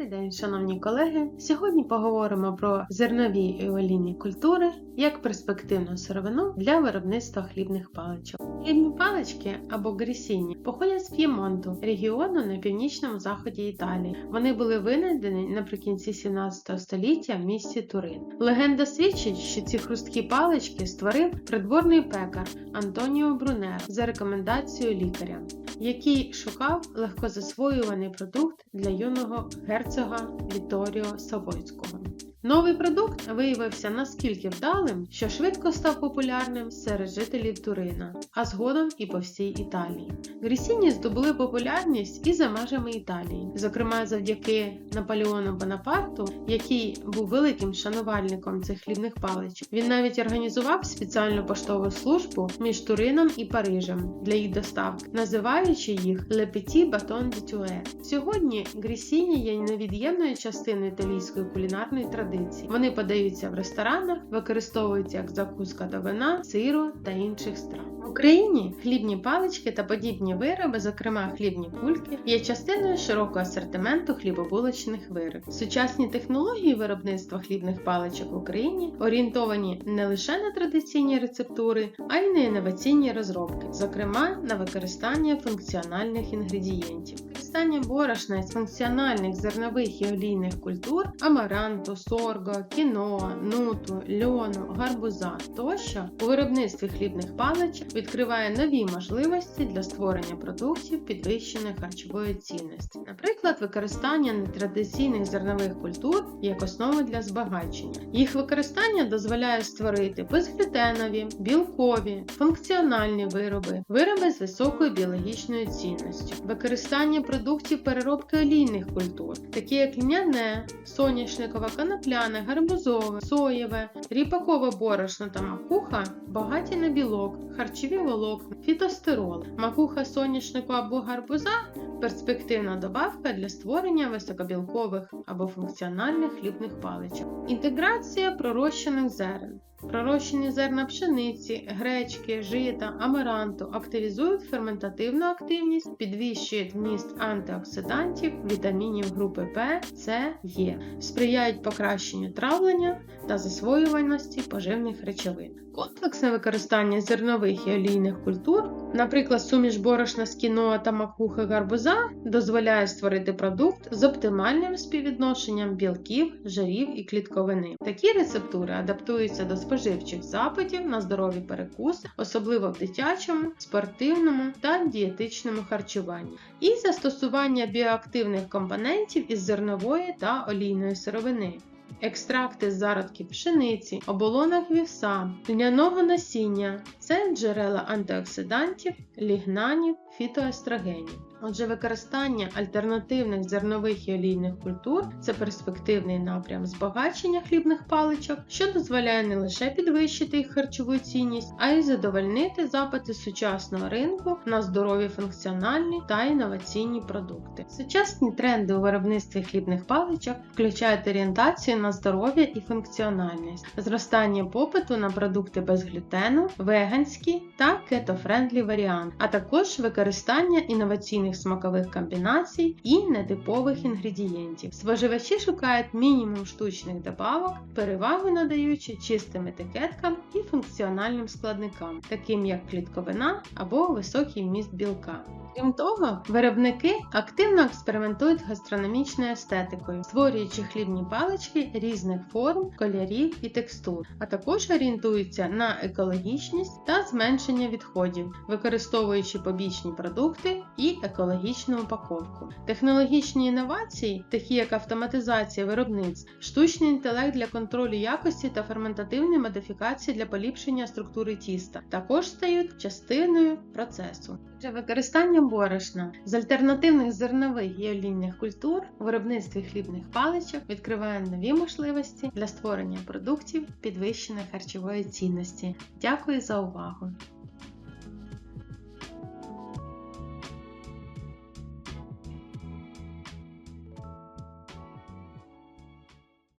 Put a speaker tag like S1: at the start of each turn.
S1: Добрий день, шановні колеги. Сьогодні поговоримо про зернові і олійні культури як перспективну сировину для виробництва хлібних паличок. Хлібні палички або грісіні походять з П'ємонту, регіону на північному заході Італії. Вони були винайдені наприкінці 17 століття в місті Турин. Легенда свідчить, що ці хрусткі палички створив придворний пекар Антоніо Брунер за рекомендацією лікаря, який шукав легкозасвоюваний продукт для юного герцога Віторіо Савойського. Новий продукт виявився наскільки вдалим, що швидко став популярним серед жителів Турина, а згодом і по всій Італії. Грісіні здобули популярність і за межами Італії, зокрема завдяки Наполеону Бонапарту, який був великим шанувальником цих хлібних паличок. Він навіть організував спеціальну поштову службу між Турином і Парижем для їх доставки, називаючи їх Bâton de Tuer. Сьогодні грісіні є невід'ємною частиною італійської кулінарної традиції. Вони подаються в ресторанах, використовуються як закуска до вина, сиру та інших страв. В Україні хлібні палички та подібні вироби, зокрема хлібні кульки, є частиною широкого асортименту хлібобулочних виробів. Сучасні технології виробництва хлібних паличок в Україні орієнтовані не лише на традиційні рецептури, а й на інноваційні розробки, зокрема на використання функціональних інгредієнтів. Використання борошна з функціональних зернових і олійних культур амаранту, сорго, кіноа, нуту, льону, гарбуза тощо у виробництві хлібних паличок відкриває нові можливості для створення продуктів підвищеної харчової цінності, наприклад, використання нетрадиційних зернових культур як основи для збагачення. Їх використання дозволяє створити безглютенові, білкові, функціональні вироби, вироби з високою біологічною цінністю, використання продуктів переробки олійних культур, такі як льняне, соняшникова, конопляне, гарбузове, соєве, ріпакове борошно та макуха багаті на білок, харчові волокна, фітостерол, макуха соняшнику або гарбуза перспективна добавка для створення високобілкових або функціональних хлібних паличок. Інтеграція пророщених зерен. Пророщені зерна пшениці, гречки, жита, амаранту активізують ферментативну активність, підвищують вміст антиоксидантів, вітамінів групи П, С, Е, сприяють покращенню травлення та засвоюваності поживних речовин. Комплексне використання зернових і олійних культур, наприклад, суміш борошна з кіноа та макухи гарбуза, дозволяє створити продукт з оптимальним співвідношенням білків, жирів і клітковини. Такі рецептури адаптуються до споживчих запитів на здорові перекуси, особливо в дитячому, спортивному та дієтичному харчуванні, і застосування біоактивних компонентів із зернової та олійної сировини. Екстракти з зародків пшениці, оболонок вівса, льняного насіння це джерела антиоксидантів, лігнанів, фітоестрогенів. Отже, використання альтернативних зернових і олійних культур це перспективний напрям збагачення хлібних паличок, що дозволяє не лише підвищити їх харчову цінність, а й задовольнити запити сучасного ринку на здорові функціональні та інноваційні продукти. Сучасні тренди у виробництві хлібних паличок включають орієнтацію на здоров'я і функціональність, зростання попиту на продукти без глютену, веганські та кетофрендлі варіанти, а також використання інноваційних смакових комбінацій і нетипових інгредієнтів. Споживачі шукають мінімум штучних добавок, перевагу надаючи чистим етикеткам і функціональним складникам, таким як клітковина або високий вміст білка. Крім того, виробники активно експериментують гастрономічною естетикою, створюючи хлібні палички різних форм, кольорів і текстур, а також орієнтуються на екологічність та зменшення відходів, використовуючи побічні продукти і екологічну упаковку. Технологічні інновації, такі як автоматизація виробництв, штучний інтелект для контролю якості та ферментативні модифікації для поліпшення структури тіста, також стають частиною процесу. Використання борошна з альтернативних зернових і олійних культур у виробництві хлібних паличок відкриває нові можливості для створення продуктів підвищеної харчової цінності. Дякую за увагу! Sprache.